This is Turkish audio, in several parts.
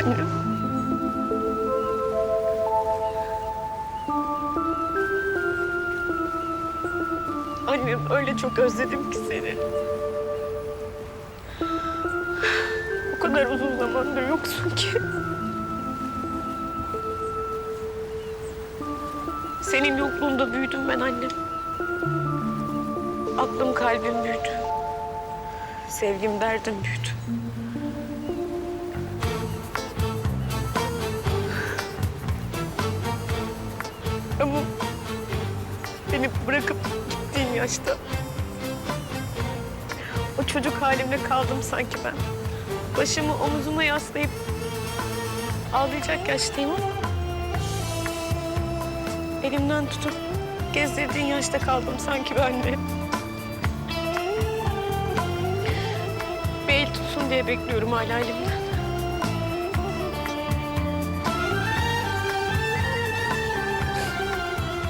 Annem. Annem öyle çok özledim ki seni. O kadar uzun zamandır yoksun ki. Senin yokluğunda büyüdüm ben annem. Aklım kalbim büyüdü. Sevgim derdim büyüdü. Ama beni bırakıp gittiğin yaşta o çocuk halimle kaldım sanki ben. Başımı omuzuma yaslayıp ağlayacak yaştayım ama elimden tutup gezdirdiğin yaşta kaldım sanki ben de. Bir el tutsun diye bekliyorum hala elimden.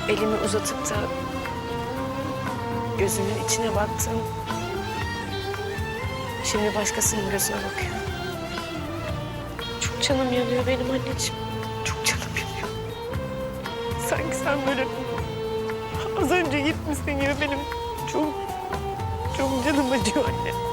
Elimi uzatıp da gözünün içine baktım. Şimdi başkasının gözüne bakıyor. Çok canım yanıyor benim anneciğim. Çok canım yanıyor. Sanki sen böyle az önce gitmişsin gibi benim çok çok canım acıyor anne.